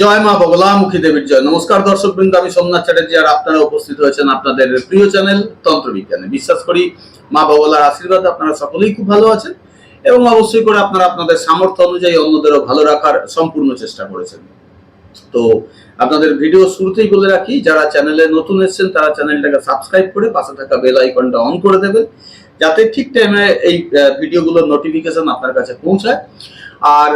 জয় মা বগলামুখী দেবীর জয়। নমস্কার দর্শক বৃন্দ আমি সোমনাথ চ্যাটার্জি আর আপনারা উপস্থিত হয়েছেন আপনাদের প্রিয় চ্যানেল তন্ত্র বিজ্ঞানে বিশ্বাস করি, মা বগলার আশীর্বাদ আপনারা সকলেই খুব ভালো আছেন এবং অবশ্যই করে আপনারা আপনাদের সামর্থ্য অনুযায়ী অন্যদেরও ভালো রাখার সম্পূর্ণ চেষ্টা করেছেন। তো আপনাদের ভিডিও শুরুতেই বলে রাখি, যারা চ্যানেলে নতুন এসেছেন, তারা চ্যানেলটাকে সাবস্ক্রাইব করে পাশে থাকা বেল আইকনটা অন করে দেবেন, যাতে ঠিক টাইমে এই ভিডিওগুলোর নোটিফিকেশন আপনার কাছে পৌঁছায়। আর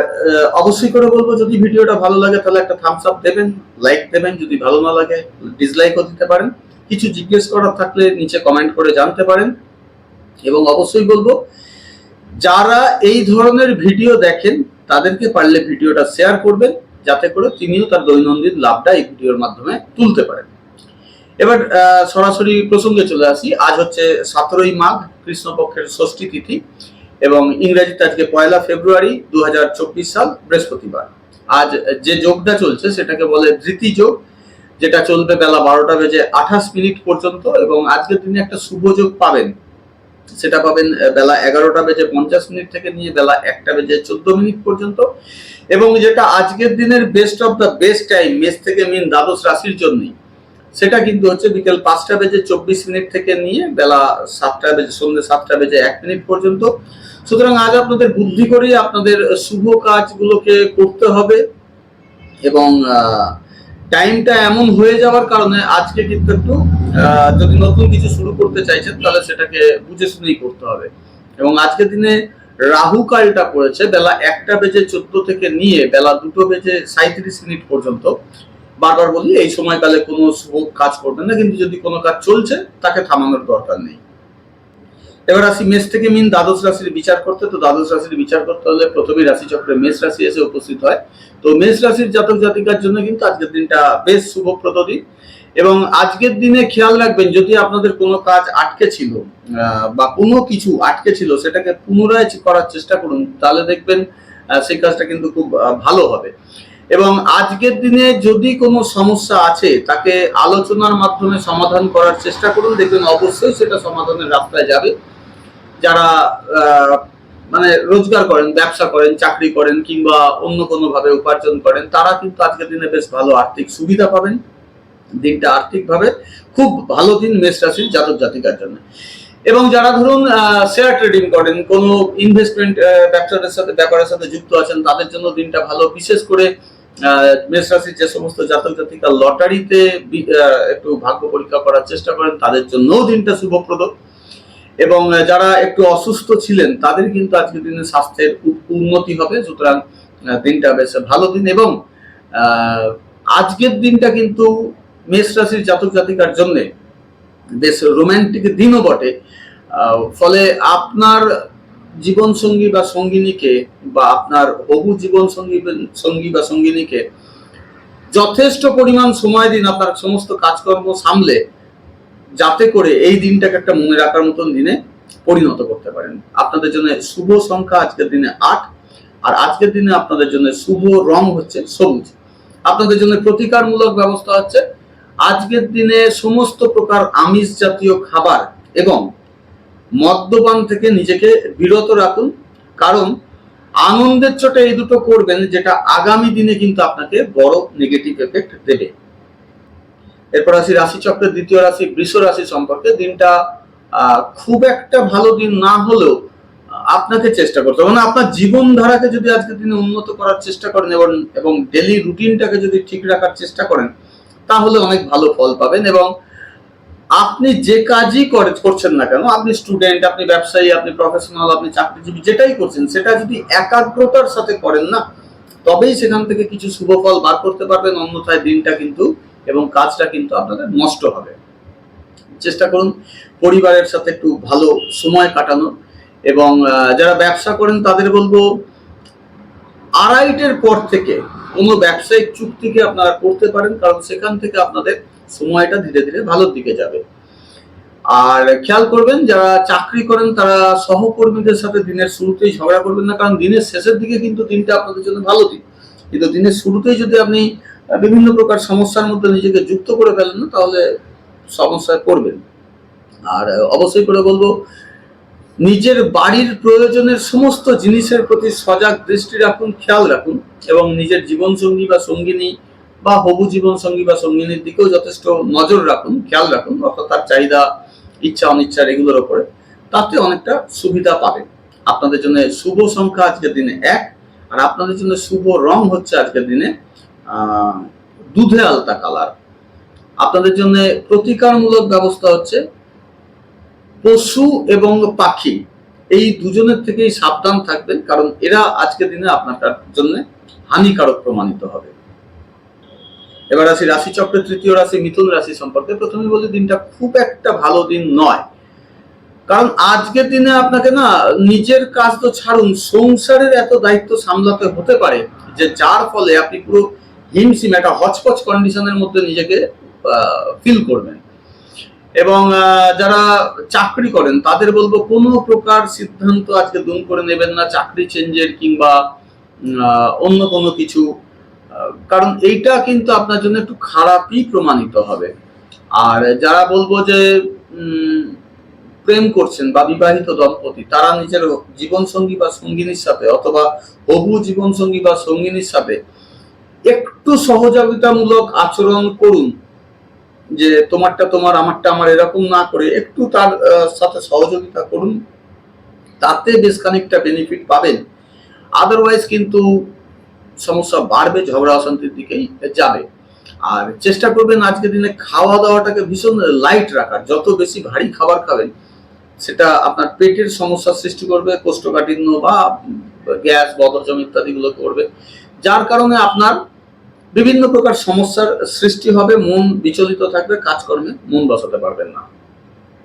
অবশ্যই করে বলব, যদি ভিডিওটা ভালো লাগে, তাহলে একটা থামস আপ দেবেন লাইক দেবেন, যদি ভালো না লাগে ডিসলাইকও দিতে পারেন। কিছু জিজ্ঞেস করার থাকলে নিচে কমেন্ট করে জানতে পারেন। এবং অবশ্যই বলব, যারা এই ধরনের ভিডিও দেখেন, তাদেরকে পারলে ভিডিওটা শেয়ার করবেন, যাতে করে তিনিও তার দৈনন্দিন লাভটা এই ভিডিওর মাধ্যমে তুলতে পারেন। এবার সরাসরি প্রসঙ্গে চলে আসি। আজ হচ্ছে সতেরোই মাঘ, কৃষ্ণপক্ষের ষষ্ঠী তিথি। এবং ইংরেজিতে আজকে পয়লা ফেব্রুয়ারি দু হাজার চব্বিশ সাল বৃহস্পতিবার। আজ যে যোগটা চলছে সেটাকে বলে ধৃতি যোগ, যেটা চলবে বেলা বারোটা বেজে আঠাশ মিনিট পর্যন্ত এবং আজকের দিনে একটা শুভ যোগ পাবেন। সেটা পাবেন বেলা এগারোটা বেজে পঞ্চাশ মিনিট থেকে নিয়ে বেলা একটা বেজে চোদ্দ মিনিট পর্যন্ত। এবং যেটা আজকের দিনের best of the best time মেষ থেকে মিন দ্বাদশ রাশির জন্যই, সেটা কিন্তু হচ্ছে বিকেল পাঁচটা বেজে চব্বিশ মিনিট থেকে নিয়ে বেলা সাতটা বেজে, সন্ধ্যে সাতটা বেজে এক মিনিট পর্যন্ত। সুতরাং আজ আপনাদের বুদ্ধি করেই আপনাদের শুভ কাজগুলোকে করতে হবে এবং টাইমটা এমন হয়ে যাওয়ার কারণে আজকে কিন্তু একটু যদি নতুন কিছু শুরু করতে চাইছেন, তাহলে সেটাকে বুঝে শুনেই করতে হবে। এবং আজকের দিনে রাহু কালটা পড়েছে, বেলা একটা বেজে চোদ্দ থেকে নিয়ে বেলা দুটো বেজে সাঁত্রিশ মিনিট পর্যন্ত। বারবার বলি এই সময়কালে কোনো শুভ কাজ করবেন না, কিন্তু যদি কোনো কাজ চলছে, তাকে থামানোর দরকার নেই। এবার আসি মেষ থেকে মিন দ্বাদশ রাশির বিচার করতে, তো দ্বাদশ রাশির বিচার করতে হলে প্রথমেই রাশি চক্রে মেষ রাশি এসে উপস্থিত হয়। তো মেষ রাশির জাতক জাতিকার জন্য কিন্তু আজকের দিনটা বেশ শুভপ্রদ দিন। এবং আজকের দিনে খেয়াল রাখবেন, যদি আপনাদের কোনো কাজ আটকে ছিল বা কোনো কিছু আটকে ছিল, সেটাকে পুনরায় করার চেষ্টা করুন, তাহলে দেখবেন সেই কাজটা কিন্তু খুব ভালো হবে। এবং আজকের দিনে যদি কোনো সমস্যা আছে, তাকে আলোচনার মাধ্যমে সমাধান করার চেষ্টা করুন। দেখবেন অবশ্যই সেটা সমাধানের রাস্তায় যাবে। যারা মানে রোজগার করেন, ব্যবসা করেন, চাকরি করেন, কিংবা অন্য কোনো ভাবে উপার্জন করেন, তারা কিন্তু আজকের দিনে বেশ ভালো আর্থিক সুবিধা পাবেন। দিনটা আর্থিকভাবে খুব ভালো দিন মেষ রাশির জাতক জাতিকার জন্য। এবং যারা ধরুন শেয়ার ট্রেডিং করেন, কোনো ইনভেস্টমেন্ট ব্যবসার সাথে, ব্যাপারের সাথে যুক্ত আছেন, তাদের জন্য দিনটা ভালো। বিশেষ করে মেষ রাশির যে সমস্ত জাতক জাতিকা লটারিতে একটু ভাগ্য পরীক্ষা করার চেষ্টা করেন, তাদের জন্যও দিনটা শুভপ্রদ। এবং যারা একটু অসুস্থ ছিলেন, তাদের কিন্তু আজকের দিনে স্বাস্থ্যের উন্নতি হবে। সুতরাং দিনটা বেশ ভালো দিন এবং আজকের দিনটা কিন্তু মেষ রাশির জাতক জাতিকার জন্য বেশ রোমান্টিক দিনও বটে। ফলে আপনার জীবন সঙ্গী বা সঙ্গিনীকে বা আপনার হবু জীবন সঙ্গী সঙ্গী বা সঙ্গিনীকে যথেষ্ট পরিমাণ সময় দিন আপনার সমস্ত কাজকর্ম সামলে। যাতে করে এই দিনটাকে একটা মনে রাখার মতন দিনে পরিণত করতে পারেন। আপনাদের জন্য শুভ সংখ্যা আজকের দিনে আট, আর আজকের দিনে আপনাদের জন্য শুভ রং হচ্ছে সবুজ। আপনাদের জন্য প্রতিকারমূলক ব্যবস্থা হচ্ছে, আজকের দিনে সমস্ত প্রকার আমিষ জাতীয় খাবার এবং মদ্যপান থেকে নিজেকে বিরত রাখুন, কারণ আনন্দের চোটে এই দুটো করবেন যেটা আগামী দিনে কিন্তু আপনাকে বড় নেগেটিভ এফেক্ট দেবে। এরপর আসি রাশি চক্রের দ্বিতীয় রাশি, বৃষ রাশি সম্পর্কে। দিনটা খুব একটা ভালো দিন না হলেও আপনাকে চেষ্টা করতে হবে। মানে আপনার জীবনধারাকে যদি আজকের দিনে উন্নত করার চেষ্টা করেন এবং এবং ডেলি রুটিনটাকে যদি ঠিক রাখার চেষ্টা করেন, তাহলে অনেক ভালো ফল পাবেন এবং আপনি যে কাজই করে- করছেন না কেন, আপনি স্টুডেন্ট আপনি ব্যবসায়ী, আপনি প্রফেশনাল আপনি চাকরিজীবী, যেটাই করছেন, সেটা যদি একাগ্রতার সাথে করেন না, তবেই সেখান থেকে কিছু শুভ ফল বার করতে পারবেন। অন্যথায় দিনটা কিন্তু এবং কাজটা কিন্তু আপনাদের নষ্ট হবে। চেষ্টা করুন পরিবারের সাথে একটু ভালো সময় কাটানোর এবং যারা ব্যবসা করেন তাদের বলব, আড়াইটের পর থেকে কোনো ব্যবসায়িক চুক্তিকে আপনারা করতে পারেন, কারণ সেখান থেকে আপনাদের সময়টা ধীরে ধীরে ভালোর দিকে যাবে। আর খেয়াল করবেন, যারা চাকরি করেন তারা সহকর্মীদের সাথে দিনের শুরুতেই ঝগড়া করবেন না, কারণ দিনের শেষের দিকে কিন্তু দিনটা আপনাদের জন্য ভালো দিন। কিন্তু দিনের শুরুতেই যদি আপনি বিভিন্ন প্রকার সমস্যার মধ্যে নিজেকে যুক্ত করে ফেলেন না, তাহলে সমস্যায় পড়বেন। আর অবশ্যই করে বলব, নিজের বাড়ির প্রয়োজনের সমস্ত জিনিসের প্রতি সজাগ দৃষ্টি রাখুন, খেয়াল রাখুন এবং নিজের জীবনসঙ্গী বা সঙ্গিনী বা হবু জীবন সঙ্গী বা সঙ্গিনীর দিকেও যথেষ্ট নজর রাখুন, খেয়াল রাখুন, অর্থাৎ তার চাহিদা, ইচ্ছা, অনিচ্ছা এগুলোর ওপরে। তাতে অনেকটা সুবিধা পাবেন আপনাদের জন্য শুভ সংখ্যা আজকের দিনে এক, আর আপনাদের জন্য শুভ রং হচ্ছে আজকের দিনে দুধে আলতা কালার আপনাদের জন্য প্রতিকারমূলক ব্যবস্থা হচ্ছে পশু এবং পাখি। এই দুজনের থেকেই সাবধান থাকবেন, কারণ এরা আজকের দিনে আপনার জন্য হানিকারক প্রমাণিত হবে। এবার আসি রাশি চক্রের তৃতীয় রাশি, মিথুন রাশি সম্পর্কে। প্রথমে বলি, দিনটা খুব একটা ভালো দিন নয়। কারণ আজকের দিনে আপনাকে না, নিজের কাজ তো ছাড়ুন, সংসারের এত দায়িত্ব সামলাতে হতে পারে যে যার ফলে আপনি পুরো হিমসিম একটা হচপচ কন্ডিশনের মধ্যে নিজেকে ফিল করবেন। এবং যারা চাকরি করেন, তাদের বলব কোনো প্রকার সিদ্ধান্ত আজকে দুম করে নেবেন না, চাকরি চেঞ্জের কিংবা অন্য কোনো কিছু। কারণ এইটা কিন্তু আপনার জন্য একটু খারাপই প্রমাণিত হবে। আর যারা বলব যে প্রেম করছেন বা বিবাহিত দম্পতি, তারা নিজের জীবনসঙ্গী বা সঙ্গিনীর সাথে অথবা হবু জীবনসঙ্গী বা সঙ্গিনীর সাথে একটু সহযোগিতামূলক আচরণ করুন। যে তোমারটা তোমার, আমারটা আমার এরকম না করে একটু তার সাথে সহযোগিতা করুন। তাতে বেশ খানিকটা বেনিফিট পাবেন। আদারওয়াইজ কিন্তু সমস্যা বাড়বে, ঝগড়া অশান্তির দিকেই যাবে। আর চেষ্টা করবেন আজকের দিনে খাওয়া দাওয়াটাকে ভীষণ লাইট রাখার। যত বেশি ভারী খাবার খাবেন, সেটা আপনার পেটের সমস্যার সৃষ্টি করবে, কোষ্ঠকাঠিন্য বা গ্যাস, বদহজম ইত্যাদিগুলো করবে। যার কারণে আপনার বিভিন্ন প্রকার সমস্যার সৃষ্টি হবে, মন বিচলিত থাকবে, কাজকর্মে মন বসাতে পারবেন না।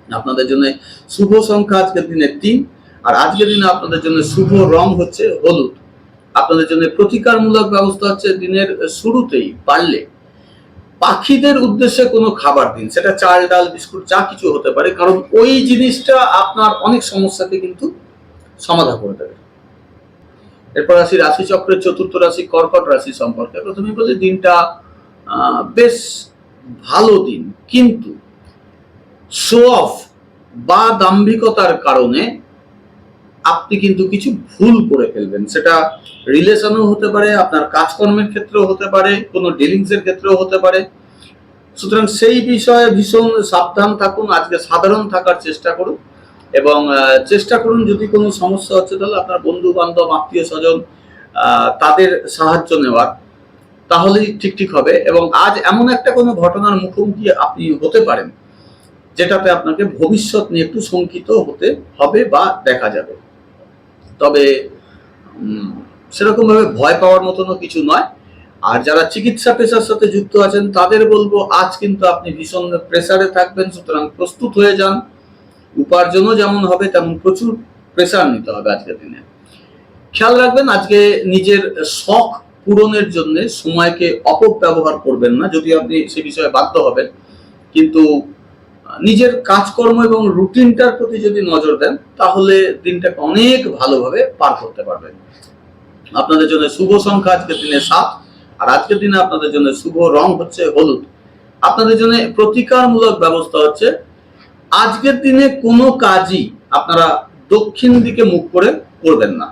আপনাদের জন্য শুভ সংখ্যা আজকের দিনে তিন, আর আজকের দিনে আপনাদের জন্য শুভ রং হচ্ছে হলুদ। আপনাদের জন্য প্রতিকারমূলক ব্যবস্থা হচ্ছে দিনের শুরুতেই পারলে। পাখিদের উদ্দেশ্যে কোনো খাবার দিন, সেটা চাল, ডাল, বিস্কুট, যা কিছু হতে পারে, কারণ ওই জিনিসটা আপনার অনেক সমস্যাকে কিন্তু সমাধান করে দেবে। এরপর আসি রাশি চক্রের চতুর্থ রাশি, কর্কট রাশি সম্পর্কে। প্রথমে বলি, দিনটা বেশ ভালো দিন। কিন্তু শো অফ বা দাম্ভিকতার কারণে আপনি কিন্তু কিছু ভুল করে ফেলবেন। সেটা রিলেশনও হতে পারে, আপনার কাজকর্মের ক্ষেত্রেও হতে পারে, কোনো ডিলিংস এর ক্ষেত্রেও হতে পারে। সুতরাং সেই বিষয়ে ভীষণ সাবধান থাকুন। আজকে সাধারণ থাকার চেষ্টা করুন। এবং চেষ্টা করুন যদি কোনো সমস্যা হচ্ছে তাহলে আপনার বন্ধু বান্ধব আত্মীয় স্বজন তাদের সাহায্য নেওয়ার তাহলেই ঠিক ঠিক হবে এবং আজ এমন একটা কোনো ঘটনার মুখোমুখি আপনি হতে পারেন যেটাতে আপনাকে ভবিষ্যৎ নিয়ে একটু শঙ্কিত হতে হবে বা দেখা যাবে। তবে উম, সেরকম ভাবে ভয় পাওয়ার মতনও কিছু নয়। আর যারা চিকিৎসা পেশার সাথে যুক্ত আছেন তাদের বলব আজ কিন্তু আপনি ভীষণ প্রেসারে থাকবেন সুতরাং প্রস্তুত হয়ে যান। উপার্জনও যেমন হবে, তেমন প্রচুর প্রেসার নিতে হবে আজকের দিনে। খেয়াল রাখবেন, আজকে নিজের শখ পূরণের জন্য সময়কে অপব্যবহার করবেন না, যদি আপনি সে বিষয়ে বাধ্য হবেন। কিন্তু নিজের কাজকর্ম এবং রুটিনটার প্রতি যদি নজর দেন, তাহলে দিনটাকে অনেক ভালোভাবে পার করতে পারবেন। আপনাদের জন্য শুভ সংখ্যা আজকের দিনে সাত, আর আজকের দিনে আপনাদের জন্য শুভ রং হচ্ছে হলুদ। আপনাদের জন্য প্রতিকারমূলক ব্যবস্থা হচ্ছে আজকের দিনে কোনো কাজই আপনারা দক্ষিণ দিকে মুখ করে করবেন না।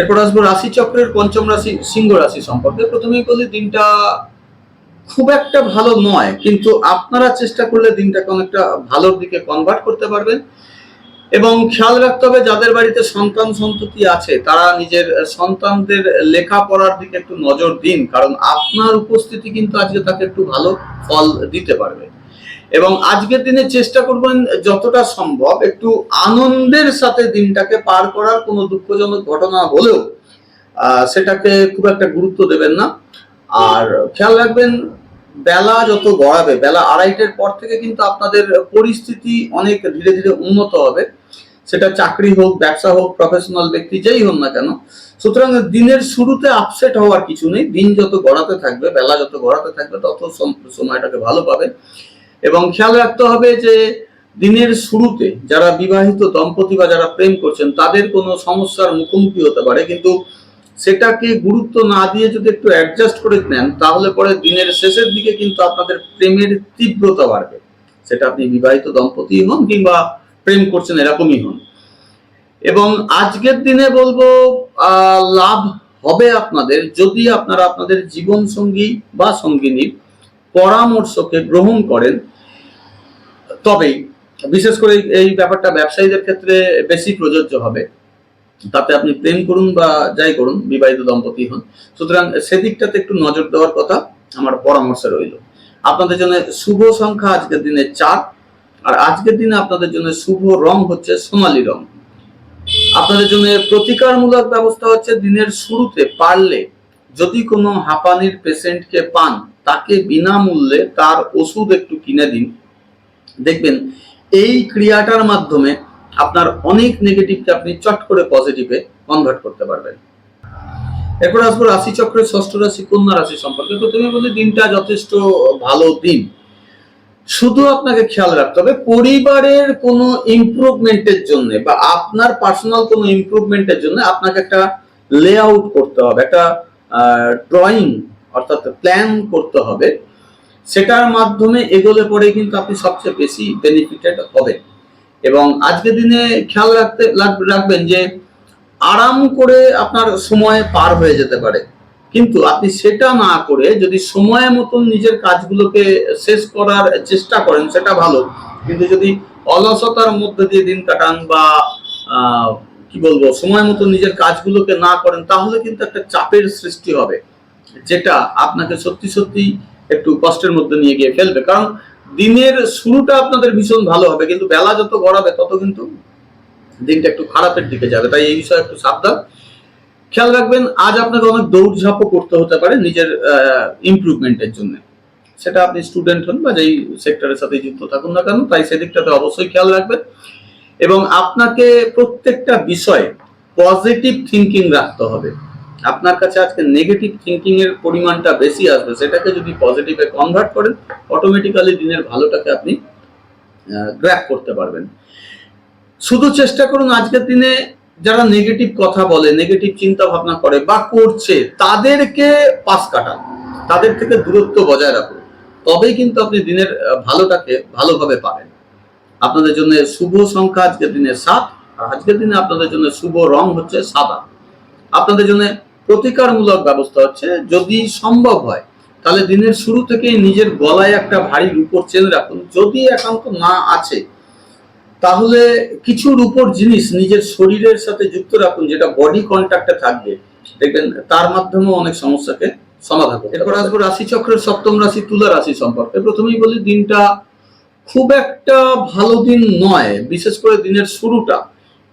এরপর আসব রাশি চক্রের পঞ্চম রাশি, সিংহ রাশি সম্পর্কে। প্রথমেই বলি, দিনটা খুব একটা ভালো নয়, কিন্তু আপনারা চেষ্টা করলে দিনটাকে অনেকটা ভালোর দিকে কনভার্ট করতে পারবেন। এবং খেয়াল রাখতে হবে, যাদের বাড়িতে সন্তান সন্ততি আছে, তারা নিজের সন্তানদের লেখাপড়ার দিকে একটু নজর দিন, কারণ আপনার উপস্থিতি কিন্তু আজকে তাকে একটু ভালো ফল দিতে পারবে। এবং আজকের দিনে চেষ্টা করবেন যতটা সম্ভব একটু আনন্দের সাথে দিনটাকে পার করার কোনো দুঃখজনক ঘটনা হলেও সেটাকে খুব একটা গুরুত্ব দেবেন না। আর খেয়াল রাখবেন, বেলা যত গড়াবে, বেলা আড়াইটের পর থেকে কিন্তু আপনাদের পরিস্থিতি অনেক ধীরে ধীরে উন্নত হবে। সেটা চাকরি হোক, ব্যবসা হোক প্রফেশনাল ব্যক্তি যেই হোক না কেন, সুতরাং দিনের শুরুতে আপসেট হওয়ার কিছু নেই। দিন যত গড়াতে থাকবে, বেলা যত গড়াতে থাকবে, তত সময়টাকে ভালো পাবেন এবং খেয়াল রাখতে হবে যে দিনের শুরুতে যারা বিবাহিত দম্পতি বা যারা প্রেম করছেন, তাদের কোনো সমস্যার মুখোমুখি হতে পারে। কিন্তু সেটাকে গুরুত্ব না দিয়ে যদি একটু অ্যাডজাস্ট করে নেন, তাহলে পরে দিনের শেষের দিকে কিন্তু আপনাদের প্রেমের তীব্রতা বাড়বে। সেটা আপনি বিবাহিত দম্পতি হন কিংবা প্রেম করছেন এরকমই হন। এবং আজকের দিনে বলব লাভ হবে আপনাদের যদি আপনারা আপনাদের জীবন সঙ্গী বা সঙ্গিনীর পরামর্শকে গ্রহণ করেন। তবেই, বিশেষ করে এই ব্যাপারটা ব্যবসায়ীদের ক্ষেত্রে বেশি প্রযোজ্য হবে। তাতে আপনি প্রেম করুন বা যাই করুন, বিবাহিত দম্পতি হন। সুতরাং সেদিকটাতে একটু নজর দেওয়ার কথা আমার পরামর্শ রইল। আপনাদের জন্য শুভ সংখ্যা আজকের দিনে চার, আর আজকের দিনে আপনাদের জন্য শুভ রং হচ্ছে সোনালি রং। আপনাদের জন্য প্রতিকারমূলক ব্যবস্থা হচ্ছে দিনের শুরুতে পারলে যদি কোনো হাঁপানির পেশেন্টকে পান, তাকে বিনামূল্যে তার ওষুধ একটু কিনে দিন। দেখবেন, এই ক্রিয়াটার মাধ্যমে আপনার অনেক নেগেটিভকে আপনি চট করে পজিটিভে কনভার্ট করতে পারবেন। এরপর আসব রাশি চক্রের ষষ্ঠ রাশি, কন্যা রাশি সম্পর্কে। প্রথমে বলি, দিনটা যথেষ্ট ভালো দিন। শুধু আপনাকে খেয়াল রাখতে হবে, পরিবারের কোনো ইমপ্রুভমেন্টের জন্য বা আপনার পার্সোনাল কোনো ইমপ্রুভমেন্টের জন্য আপনাকে একটা লেআউট করতে হবে, একটা ড্রয়িং অর্থাৎ প্ল্যান করতে হবে। সেটার মাধ্যমে এগোলে পরে কিন্তু আপনি সবচেয়ে বেশি বেনিফিটেড হবেন। এবং আজকের দিনে খেয়াল রাখতে রাখবেন যে আরাম করে আপনার সময় পার হয়ে যেতে পারে। কিন্তু আপনি সেটা না করে যদি সময় মতন নিজের কাজগুলোকে শেষ করার চেষ্টা করেন, সেটা ভালো। কিন্তু যদি অলসতার মধ্যে দিয়ে দিন কাটান বা কি বলব, সময় মতো নিজের কাজগুলোকে না করেন, তাহলে কিন্তু একটা চাপের সৃষ্টি হবে। যেটা আপনাকে সত্যি সত্যি একটু কষ্টের মধ্যে নিয়ে গিয়ে ফেলবে। কারণ দিনের শুরুটা আপনাদের ভীষণ ভালো হবে, কিন্তু বেলা যত গড়াবে তত কিন্তু দিনটা একটু খারাপের দিকে যাবে। তাই এই বিষয়ে একটু সাবধান। খেয়াল রাখবেন, আজ আপনাকে অনেক দৌড়ঝাঁপও করতে হতে পারে নিজের ইমপ্রুভমেন্টের জন্য। সেটা আপনি স্টুডেন্ট হন বা যেই সেক্টরের সাথে যুক্ত থাকুন না কেন, তাই সেদিকটাতে অবশ্যই খেয়াল রাখবেন। এবং আপনাকে প্রত্যেকটা বিষয়ে পজিটিভ থিঙ্কিং রাখতে হবে। আপনার কাছে আজকে নেগেটিভ থিঙ্কিং এর পরিমাণটা বেশি আসবে, সেটাকে যদি পজিটিভে কনভার্ট করেন অটোমেটিক্যালি দিনের ভালোটাকে আপনি গ্র্যাপ করতে পারবেন। শুধু চেষ্টা করুন আজকের দিনে যারা নেগেটিভ কথা বলে নেগেটিভ চিন্তা ভাবনা করে বা করছে, তাদেরকে পাশ কাটান। তাদের থেকে দূরত্ব বজায় রাখুন। তবেই কিন্তু আপনি দিনের ভালোটাকে ভালোভাবে পাবেন। আপনাদের জন্য শুভ সংখ্যা আজকের দিনে সাত, আর আজকের দিনে আপনাদের জন্য শুভ রং হচ্ছে সাদা। আপনাদের জন্য প্রতিকারমূলক ব্যবস্থা হচ্ছে যদি সম্ভব হয় তাহলে দিনের শুরু থেকেই নিজের গলায় একটা ভারী রূপোর চেন রাখুন। যদি একান্ত না আছে তাহলে কিছু রূপোর জিনিস নিজের শরীরের সাথে যুক্ত রাখুন যেটা বডি কন্ট্যাক্টে থাকবে। দেখবেন তার মাধ্যমেও অনেক সমস্যাকে সমাধান এরপর আসব রাশি চক্রের সপ্তম রাশি তুলা রাশি সম্পর্কে। প্রথমেই বলি দিনটা খুব একটা ভালো দিন নয় বিশেষ করে দিনের শুরুটা।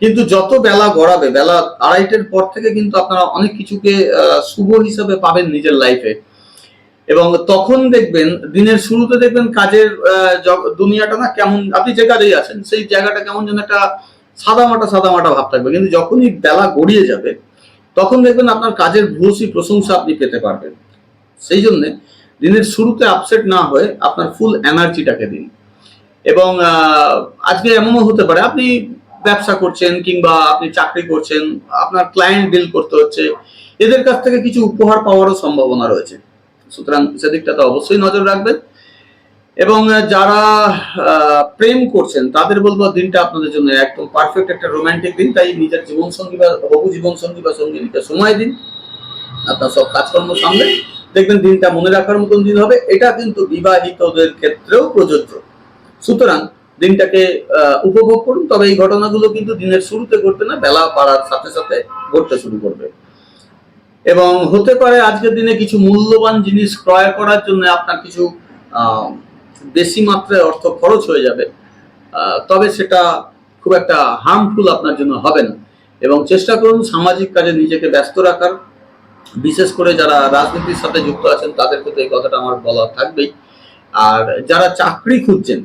কিন্তু যত বেলা গড়াবে, বেলা আড়াইটের পর থেকে কিন্তু আপনারা অনেক কিছুকে শুভ হিসাবে পাবেন নিজের লাইফে এবং তখন দেখবেন, দিনের শুরুতে দেখবেন কাজের দুনিয়াটা না কেমন, আপনি যে কাজেই আছেন, সেই জায়গাটা কেমন যেন একটা সাদামাটা সাদামাটা ভাব থাকবে। কিন্তু যখনই বেলা গড়িয়ে যাবে, তখন দেখবেন আপনার কাজের ভূয়সী প্রশংসা আপনি পেতে পারবেন। সেই জন্যে দিনের শুরুতে আপসেট না হয়ে আপনার ফুল এনার্জিটাকে দিন। এবং আজকে এমনও হতে পারে, আপনি ব্যবসা করছেন কিংবা আপনি চাকরি করছেন, আপনার ক্লায়েন্ট ডিল করতে হচ্ছে, এদের কাছ থেকে কিছু উপহার পাওয়ারও সম্ভাবনা রয়েছে। সুতরাং সেদিকটাতে অবশ্যই নজর রাখবেন। এবং যারা প্রেম করছেন, তাদের বলব দিনটা আপনাদের জন্য একদম পারফেক্ট একটা রোমান্টিক দিন। তাই নিজের জীবন সঙ্গী বা হবু জীবন সঙ্গী বা সঙ্গিনীকে সময় দিন। আপনার সব কাজকর্ম সামলে দেখবেন দিনটা মনে রাখার মতন দিন হবে। এটা কিন্তু বিবাহিতদের ক্ষেত্রেও প্রযোজ্য। সুতরাং দিনটাকে উপভোগ করুন, তবে এই ঘটনাগুলো কিন্তু দিনের শুরুতে ঘটবে না, বেলা বাড়ার সাথে সাথে ঘটতে শুরু করবে। এবং হতে পারে আজকের দিনে কিছু মূল্যবান জিনিস ক্রয় করার জন্য আপনার কিছু বেশি মাত্রায় অর্থ খরচ হয়ে যাবে তবে সেটা খুব একটা হার্মফুল আপনার জন্য হবে না। এবং চেষ্টা করুন সামাজিক কাজে নিজেকে ব্যস্ত রাখার। বিশেষ করে যারা রাজনীতির সাথে যুক্ত আছেন, তাদের তো এই কথাটা আমার বলা থাকবেই। আর যারা চাকরি খুঁজছেন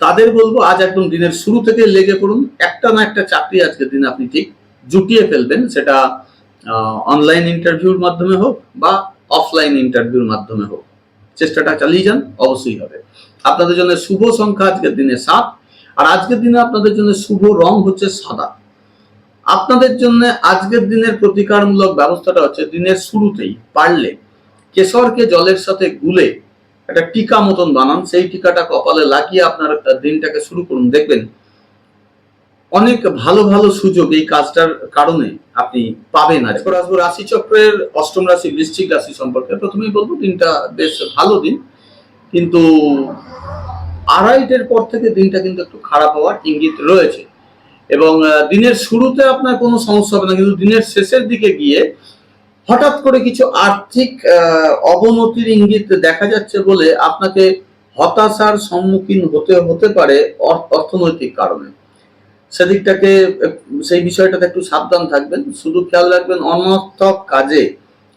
তাদের বলব, আজ একদম দিনের শুরু থেকে লেগে পড়ুন। একটা না একটা চাকরি আজকের দিন আপনি ঠিক জুটিয়ে ফেলবেন। সেটা অনলাইন ইন্টারভিউর মাধ্যমে হোক বা অফলাইন ইন্টারভিউর মাধ্যমে হোক। চেষ্টাটা চালিয়ে যান, অবশ্যই হবে। আপনাদের জন্য শুভ সংখ্যা আজকের দিনে সাত, আর আজকের দিনে আপনাদের জন্য শুভ রং হচ্ছে সাদা। আপনাদের জন্য আজকের দিনের প্রতিকারমূলক ব্যবস্থাটা হচ্ছে দিনের শুরুতেই পারলে কেশরকে জলের সাথে গুলে একটা টিকা মতন বানান, সেই টিকাটা কপালে লাগিয়ে আপনার দিনটাকে শুরু করুন। দেখবেন, অনেক ভালো ভালো সুযোগ এই কাজটার কারণে আপনি পাবেন আর আসব রাশি চক্রের অষ্টম রাশি, বৃশ্চিক রাশি সম্পর্কে। প্রথমেই বলব, দিনটা বেশ ভালো দিন। কিন্তু আড়াইটের পর থেকে দিনটা কিন্তু একটু খারাপ হওয়ার ইঙ্গিত রয়েছে। এবং দিনের শুরুতে আপনার কোনো সমস্যা হবে না, কিন্তু দিনের শেষের দিকে গিয়ে হঠাৎ করে কিছু আর্থিক অবনতির ইঙ্গিত দেখা যাচ্ছে বলে আপনাকে হতাশার সম্মুখীন হতে হতে পারে অর- অর্থনৈতিক কারণে। সেদিকটাকে, সেই বিষয়টাতে একটু সাবধান থাকবেন। শুধু খেয়াল রাখবেন, অনর্থক কাজে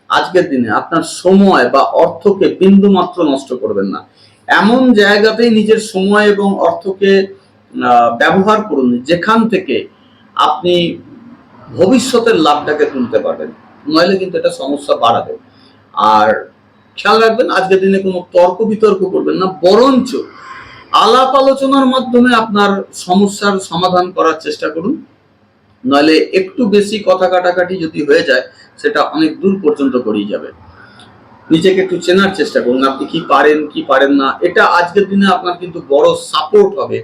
আজকের দিনে আপনার সময় বা অর্থকে বিন্দু মাত্র নষ্ট করবেন না। এমন জায়গাতেই নিজের সময় এবং অর্থকে ব্যবহার করুন। যেখান থেকে আপনি ভবিষ্যতের লাভটাকে তুলতে পারবেন। নইলে কিন্তু এটা সমস্যা বাড়াবে। আর খেয়াল রাখবেন, আজকের দিনে কোনো তর্ক বিতর্ক করবেন না, বরঞ্চ আলাপ আলোচনার মাধ্যমে আপনার সমস্যার সমাধান করার চেষ্টা করুন। নইলে একটু বেশি কথা কাটাকাটি যদি হয়ে যায়, সেটা অনেক দূর পর্যন্ত গড়িয়ে যাবে। নিজেকে একটু চেনার চেষ্টা করুন, আপনি কি পারেন কি পারেন না, এটা আজকের দিনে আপনার কিন্তু বড় সাপোর্ট হবে।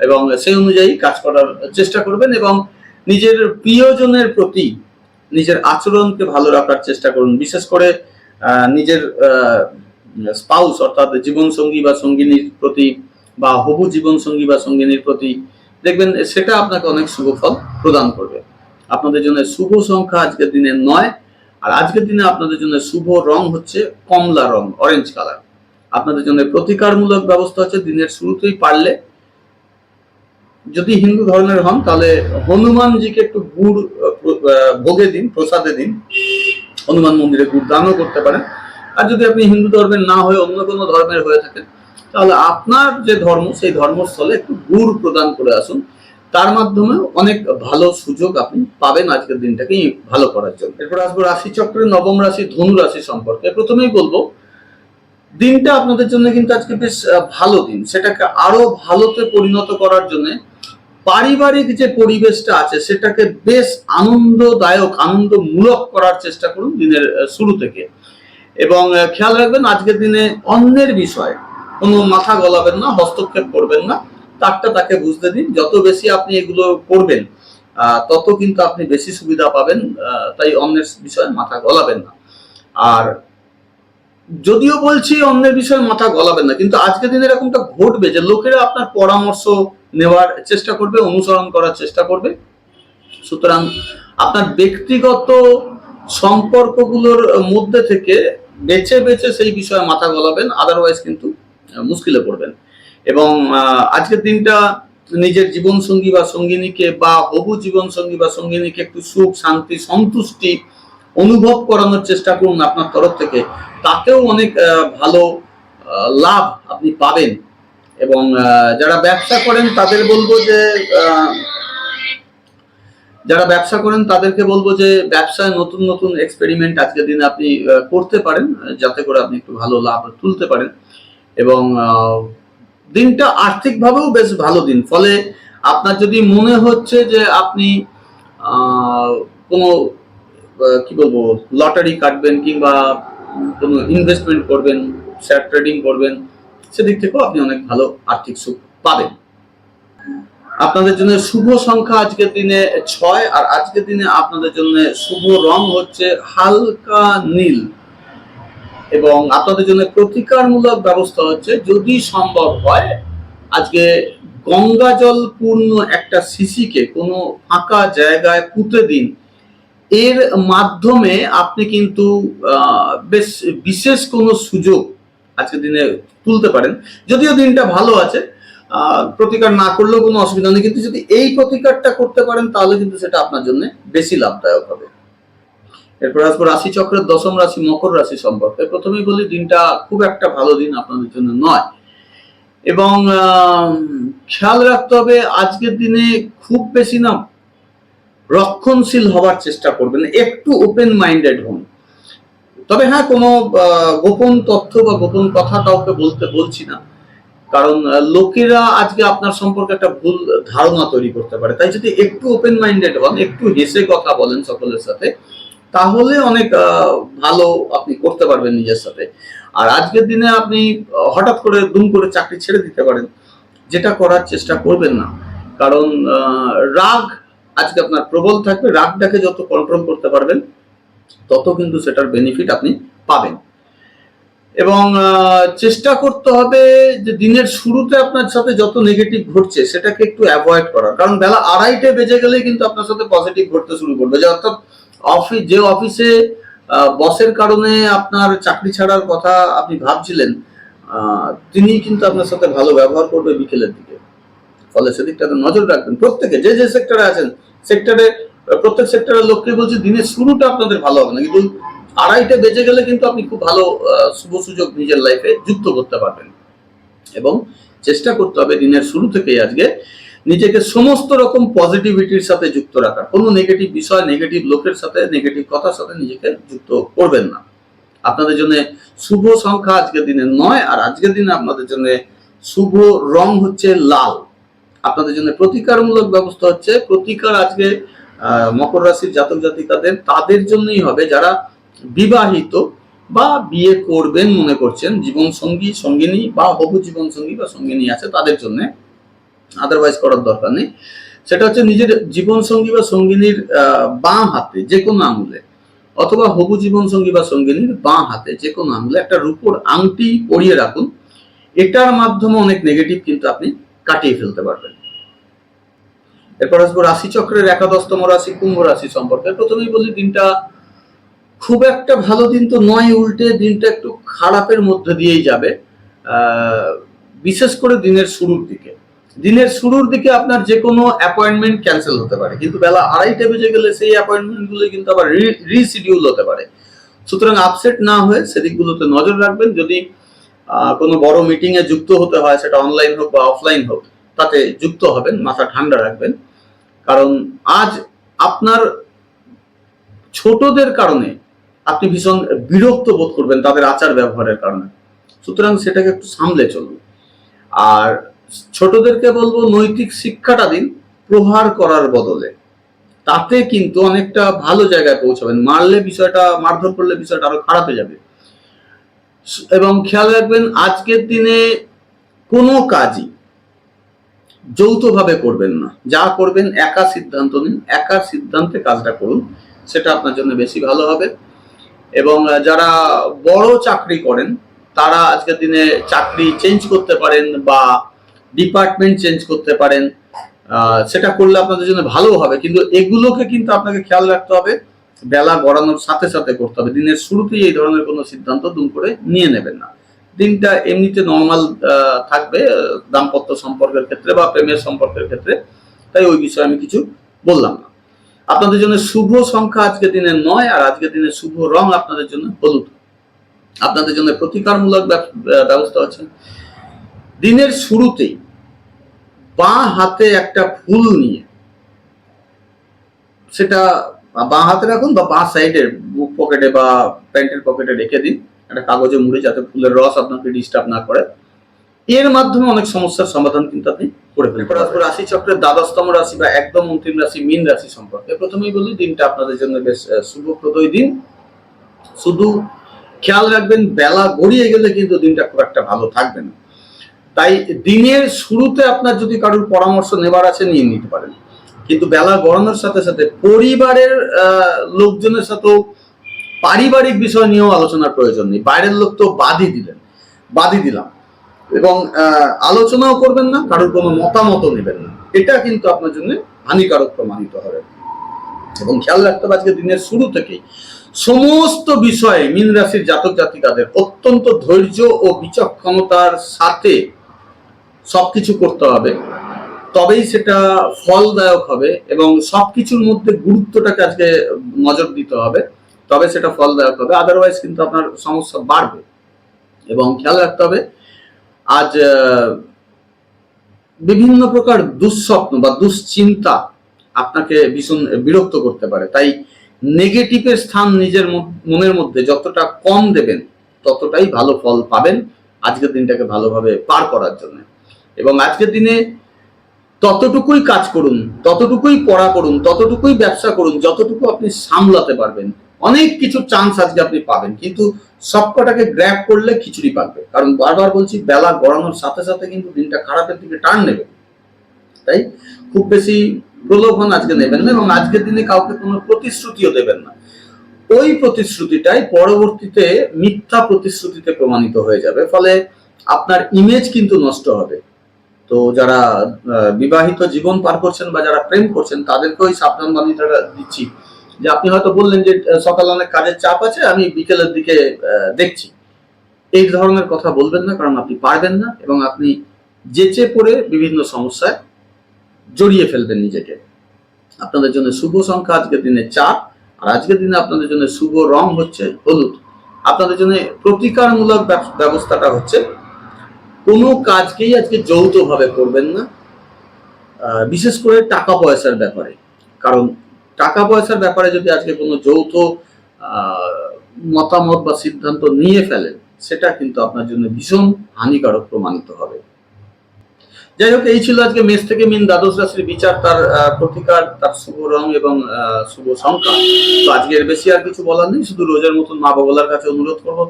এবং সেই অনুযায়ী কাজ করার চেষ্টা করবেন এবং নিজের প্রিয়জনের প্রতি নিজের আচরণকে ভালো রাখার চেষ্টা করুন। বিশেষ করে নিজের স্পাউস অর্থাৎ জীবন সঙ্গী বা সঙ্গিনীর প্রতি বা হবু জীবন সঙ্গী বা সঙ্গিনীর প্রতি দেখবেন সেটা আপনাকে অনেক শুভ ফল প্রদান করবে। আপনাদের জন্য শুভ সংখ্যা আজকের দিনে নয়, আর আজকের দিনে আপনাদের জন্য শুভ রং হচ্ছে কমলা রং অরেঞ্জ কালার আপনাদের জন্য প্রতিকারমূলক ব্যবস্থা হচ্ছে দিনের শুরুতেই পারলে। যদি হিন্দু ধর্মের হন, তাহলে হনুমানজিকে একটু গুড় ভোগে দিন প্রসাদে দিন, হনুমান মন্দিরে গুড় দানও করতে পারেন। আর যদি আপনি হিন্দু ধর্মের না হয়ে অন্য কোনো ধর্মের হয়ে থাকেন, তাহলে আপনার যে ধর্ম, সেই ধর্মস্থলে একটু গুড় প্রদান করে আসুন। তার মাধ্যমে অনেক ভালো সুযোগ আপনি পাবেন আজকের দিনটাকে ভালো করার জন্য। এরপর আসব রাশি চক্রের নবম রাশি, ধনু রাশি সম্পর্কে। প্রথমেই বলব, দিনটা আপনাদের জন্য কিন্তু আজকে বেশ ভালো দিন। সেটাকে আরও ভালোতে পরিণত করার জন্য পারিবারিক যে পরিবেশটা আছে, সেটাকে বেশ আনন্দদায়ক, আনন্দমূলক করার চেষ্টা করুন দিনের শুরু থেকে। এবং খেয়াল রাখবেন, আজকের দিনে অন্যের বিষয় কোনো মাথা গলাবেন না, হস্তক্ষেপ করবেন না। তারটা তাকে বুঝতে দিন, যত বেশি আপনি এগুলো করবেন তত কিন্তু আপনি বেশি সুবিধা পাবেন তাই অন্যের বিষয়ে মাথা গলাবেন না। আর যদিও বলছি অন্যের বিষয়ে মাথা গলাবেন না, কিন্তু আজকের দিনে এরকমটা ঘটবে যে লোকেরা আপনার পরামর্শ নেওয়ার চেষ্টা করবে, অনুসরণ করার চেষ্টা করবে। সুতরাং আপনার ব্যক্তিগত সম্পর্কগুলোর মধ্যে থেকে বেছে বেছে সেই বিষয়ে মাথা গলাবেন আদারওয়াইজ কিন্তু মুশকিলে পড়বেন। এবং আজকের দিনটা নিজের জীবনসঙ্গী বা সঙ্গিনীকে বা হবু জীবনসঙ্গী বা সঙ্গিনীকে একটু সুখ, শান্তি, সন্তুষ্টি অনুভব করানোর চেষ্টা করুন আপনার তরফ থেকে। তাতেও অনেক ভালো লাভ আপনি পাবেন। এবং যারা ব্যবসা করেন তাদের বলব যে যারা ব্যবসা করেন তাদেরকে বলব যে, ব্যবসায় নতুন নতুন এক্সপেরিমেন্ট আজকের দিনে আপনি করতে পারেন, যাতে করে আপনি একটু ভালো লাভ তুলতে পারেন। এবং দিনটা আর্থিকভাবেও বেশ ভালো দিন। ফলে আপনার যদি মনে হচ্ছে যে আপনি কোনো কি বলব, লটারি কাটবেন কিংবা কোনো ইনভেস্টমেন্ট করবেন শেয়ার ট্রেডিং করবেন, সেদিক থেকেও আপনি অনেক ভালো আর্থিক সুখ পাবেন। আপনাদের জন্য শুভ সংখ্যা আজকের দিনে ছয়, আর আজকের দিনে আপনাদের জন্য শুভ রং হচ্ছে হালকা নীল। এবং আপনাদের জন্য প্রতিকারমূলক ব্যবস্থা হচ্ছে, যদি সম্ভব হয়, আজকে গঙ্গা জল পূর্ণ একটা শিশিকে কোনো ফাঁকা জায়গায় পুঁতে দিন। এর মাধ্যমে আপনি কিন্তু বেশ বিশেষ কোনো সুযোগ আজকের দিনে তুলতে পারেন। যদিও দিনটা ভালো আছে প্রতিকার না করলেও কোনো অসুবিধা নেই, কিন্তু যদি এই প্রতিকারটা করতে পারেন, তাহলে কিন্তু সেটা আপনার জন্য বেশি লাভদায়ক হবে। এরপর আসব রাশি চক্রের দশম রাশি, মকর রাশি সম্পর্কে। প্রথমেই বলি, দিনটা খুব একটা ভালো দিন আপনাদের জন্য নয়। এবং খেয়াল রাখতে হবে, আজকের দিনে খুব বেশি না রক্ষণশীল হওয়ার চেষ্টা করবেন, একটু ওপেন মাইন্ডেড হন। তবে হ্যাঁ কোনো গোপন তথ্য বা গোপন কথা কাউকে বলতে বলছি না। কারণ লোকেরা আজকে আপনার সম্পর্কে একটা ভুল ধারণা তৈরি করতে পারে। তাই যদি একটু ওপেন মাইন্ডেড হন, একটু হেসে কথা বলেন সকলের সাথে, তাহলে অনেক ভালো আপনি করতে পারবেন নিজের সাথে। আর আজকের দিনে আপনি হঠাৎ করে দুম করে চাকরি ছেড়ে দিতে পারেন, যেটা করার চেষ্টা করবেন না। কারণ রাগ আজকে আপনার প্রবল থাকবে, রাগটাকে যত কন্ট্রোল করতে পারবেন, তত কিন্তু সেটার বেনিফিট আপনি পাবেন। এবং চেষ্টা করতে হবে যে দিনের শুরুতে আপনার সাথে যত নেগেটিভ ঘটছে, সেটাকে একটু অ্যাভয়েড করার। কারণ বেলা আড়াইটে বেজে গেলেই কিন্তু আপনার সাথে পজিটিভ ঘটতে শুরু করবে। যে অর্থাৎ অফিস যে অফিসে বসের কারণে আপনার চাকরি ছাড়ার কথা আপনি ভাবছিলেন তিনি কিন্তু আপনার সাথে ভালো ব্যবহার করবে বিকেলের দিকে। ফলে সেদিকটাতে নজর রাখবেন। প্রত্যেকে, যে যে সেক্টরে আছেন সেক্টরে প্রত্যেক সেক্টরের লোককে বলছি, দিনের শুরুটা আপনাদের ভালো হবে না। কিন্তু আড়াইটা বেজে গেলে কিন্তু আপনি খুব ভালো শুভ সুযোগ নিজের লাইফে যুক্ত করতে পারবেন। এবং চেষ্টা করতে হবে দিনের শুরু থেকেই আজকে নিজেকে সমস্ত রকম পজিটিভিটির সাথে যুক্ত রাখার। কোনো নেগেটিভ বিষয় নেগেটিভ লোকের সাথে নেগেটিভ কথার সাথে নিজেকে যুক্ত করবেন না। আপনাদের জন্য শুভ সংখ্যা আজকের দিনে নয়, আর আজকের দিনে আপনাদের জন্য শুভ রং হচ্ছে লাল। আপনাদের জন্য প্রতিকারমূলক ব্যবস্থা হচ্ছে, প্রতিকার আজকে মকর রাশির জাতক জাতিকাদের, তাদের জন্যই হবে যারা বিবাহিত বা বিয়ে করবেন মনে করছেন, জীবন সঙ্গী, সঙ্গিনী বা হবু জীবন সঙ্গী বা সঙ্গিনী আছে, তাদের জন্য আদারওয়াইজ করার দরকার নেই। সেটা হচ্ছে নিজের জীবন সঙ্গী বা সঙ্গিনীর বাঁ হাতে যে কোনো আঙুলে, অথবা হবু জীবন সঙ্গী বা সঙ্গিনীর বাঁ হাতে যে কোনো আঙুলে একটা রূপোর আংটি পরিয়ে রাখুন। এটার মাধ্যমে অনেক নেগেটিভ কিন্তু আপনি কাটিয়ে ফেলতে পারবেন। এরপর আসব রাশি চক্রের একাদশতম রাশি, কুম্ভ রাশি সম্পর্কে। প্রথমেই বলি, দিনটা খুব একটা ভালো দিন তো নয়, উল্টে দিনটা একটু খারাপের মধ্যে দিয়েই যাবে। বিশেষ করে দিনের শুরুর দিকে। দিনের শুরুর দিকে আপনার যে কোনো অ্যাপয়েন্টমেন্ট ক্যান্সেল হতে পারে, কিন্তু বেলা আড়াইটে বেজে গেলে সেই অ্যাপয়েন্টমেন্টগুলো কিন্তু আবার রিশিডিউল হতে পারে। সুতরাং আপসেট না হয়ে সেদিকগুলোতে নজর রাখবেন। যদি কোনো বড় মিটিং এ যুক্ত হতে হয়, সেটা অনলাইন হোক বা অফলাইন হোক, তাতে যুক্ত হবেন, মাথা ঠান্ডা রাখবেন। কারণ আজ আপনার ছোটদের কারণে আপনি ভীষণ বিরক্ত বোধ করবেন তাদের আচার ব্যবহারের কারণে। সুতরাং সেটাকে একটু সামলে চলুন। আর ছোটদেরকে বলব, নৈতিক শিক্ষাটা দিন, প্রহার করার বদলে। তাতে কিন্তু অনেকটা ভালো জায়গায় পৌঁছাবেন। মারলে বিষয়টা, মারধর করলে বিষয়টা আরও খারাপ হয়ে যাবে। এবং খেয়াল রাখবেন, আজকের দিনে কোনো কাজই যৌথভাবে করবেন না। যা করবেন, একা সিদ্ধান্ত নিন, একা সিদ্ধান্তে কাজটা করুন, সেটা আপনার জন্য বেশি ভালো হবে। এবং যারা বড় চাকরি করেন, তারা আজকের দিনে চাকরি চেঞ্জ করতে পারেন বা ডিপার্টমেন্ট চেঞ্জ করতে পারেন সেটা করলে আপনাদের জন্য ভালো হবে। কিন্তু এগুলোকে কিন্তু আপনাকে খেয়াল রাখতে হবে বেলা গড়ানোর সাথে সাথে করতে হবে। দিনের শুরুতেই এই ধরনের কোনো সিদ্ধান্ত দুম করে নিয়ে নেবেন না। দিনটা এমনিতে নর্মাল থাকবে দাম্পত্য সম্পর্কের ক্ষেত্রে বা প্রেমের সম্পর্কের ক্ষেত্রে। তাই ওই বিষয়ে আমি কিছু বললাম না। আপনাদের জন্য শুভ সংখ্যা আজকে দিনে নয়, আর আজকে দিনে শুভ রং আপনাদের জন্য হলুদ। আপনাদের জন্য প্রতিকারমূলক ব্যবস্থা আছে। দিনের শুরুতেই বাঁ হাতে একটা ফুল নিয়ে, সেটা বাঁ হাতে রাখুন বা বাঁ সাইডের বুক পকেটে বা প্যান্টের পকেটে রেখে দিন। একটা কাগজে মুড়ে যাতে ফুলের রস আপনাকে ডিস্টার্ব না করে। এর মাধ্যমে অনেক সমস্যার সমাধান কিন্তু আপনি করে ফেলতে পারবেন। রাশি চক্রের দ্বাদশতম রাশি বা একদম অন্তিম রাশি মীন রাশি সম্পর্কে। প্রথমেই বলি দিনটা আপনাদের জন্য বেশ আহ, শুভপ্রদই দিন। শুধু খেয়াল রাখবেন বেলা গড়িয়ে গেলে কিন্তু দিনটা খুব একটা ভালো থাকবে না। তাই দিনের শুরুতে আপনার যদি কারোর পরামর্শ নেবার আছে নিয়ে নিতে পারেন। কিন্তু বেলা গড়ানোর সাথে সাথে পরিবারের লোকজনের সাথেও পারিবারিক বিষয় নিয়েও আলোচনার প্রয়োজন নেই। বাইরের লোক তো বাদই দিলেন, বাদই দিলাম। এবং আলোচনাও করবেন না, কারোর কোনো মতামতও নেবেন না। এটা কিন্তু আপনার জন্য হানিকারক প্রমাণিত হবে। এবং খেয়াল রাখতে হবে আজকে দিনের শুরু থেকেই, সমস্ত বিষয়ে মীন রাশির জাতক জাতিকাদের অত্যন্ত ধৈর্য ও বিচক্ষণতার সাথে সবকিছু করতে হবে। তবেই সেটা ফলদায়ক হবে এবং সবকিছুর মধ্যে গুরুত্বটাকে আজকে নজর দিতে হবে, তবে সেটা ফলদায়ক হবে। আদারওয়াইজ কিন্তু আপনার সমস্যা বাড়বে এবং খেয়াল রাখতে হবে, আজ বিভিন্ন প্রকার দুঃস্বপ্ন বা দুশ্চিন্তা আপনাকে ভীষণ বিরক্ত করতে পারে। তাই নেগেটিভের স্থান নিজের মনের মধ্যে যতটা কম দেবেন, ততটাই ভালো ফল পাবেন আজকের দিনটাকে ভালোভাবে পার করার জন্য। এবং আজকের দিনে ততটুকুই কাজ করুন, ততটুকুই পড়া করুন, ততটুকুই ব্যবসা করুন, যতটুকু আপনি সামলাতে পারবেন। অনেক কিছু চান্স আজকে আপনি পাবেন, কিন্তু সবকটাকে গ্র্যাপ করলে খিচুড়ি পাকবে। কারণ বারবার বলছি, বেলা গড়ানোর সাথে সাথে কিন্তু দিনটা খারাপের দিকে টার্ন নেবে। তাই? খুব বেশি প্রলোভন আজকে নেবেন না এবং আজকের দিনে কাউকে কোনো প্রতিশ্রুতিও দেবেন না। ওই প্রতিশ্রুতিটাই পরবর্তীতে মিথ্যা প্রতিশ্রুতিতে প্রমাণিত হয়ে যাবে, ফলে আপনার ইমেজ কিন্তু নষ্ট হবে। তো যারা বিবাহিত জীবন পার করছেন বা যারা প্রেম করছেন তাদেরকে ওই সাবধান বাণীটা দিচ্ছি। যে আপনি হয়তো বললেন যে সকালে অনেক কাজের চাপ আছে, আমি বিকেলের দিকে দেখছি। এই ধরনের কথা বলবেন না, কারণ আপনি পারবেন না এবং আপনি যেচে পড়ে বিভিন্ন সমস্যায় জড়িয়ে ফেলবেন নিজেকে। আপনাদের জন্য শুভ সংখ্যা আজকের দিনে চার, আর আজকের দিনে আপনাদের জন্য শুভ রং হচ্ছে হলুদ। আপনাদের জন্য প্রতিকারমূলক ব্যব- ব্যবস্থাটা হচ্ছে কোনো কাজকেই আজকে যৌথভাবে করবেন না। বিশেষ করে টাকা পয়সার ব্যাপারে। কারণ টাকা পয়সার ব্যাপারে যদি আজকে কোনো যৌথ মতামত বা সিদ্ধান্ত নিয়ে ফেলেন, সেটা কিন্তু আপনার জন্য ভীষণ হানিকারক প্রমাণিত হবে। যাই হোক, এই ছিল আজকে মেষ থেকে মিন দ্বাদশ রাশির বিচার, তার প্রতিকার, তার শুভ রং এবং শুভ সংখ্যা। তো আজকে এর বেশি আর কিছু বলার নেই, শুধু রোজের মতন মা বাবলার কাছে অনুরোধ করব।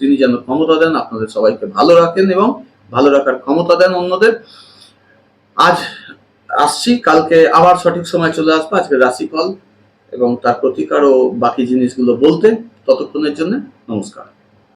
তিনি যেন ক্ষমতা দেন, আপনাদের সবাইকে ভালো রাখেন এবং ভালো রাখার ক্ষমতা দেন অন্যদের। আজ আসছি, কালকে আবার সঠিক সময় চলে আসব, আজকে রাশিফল এবং তার প্রতিকার ও বাকি জিনিসগুলো বলতে। ততক্ষণের জন্য নমস্কার।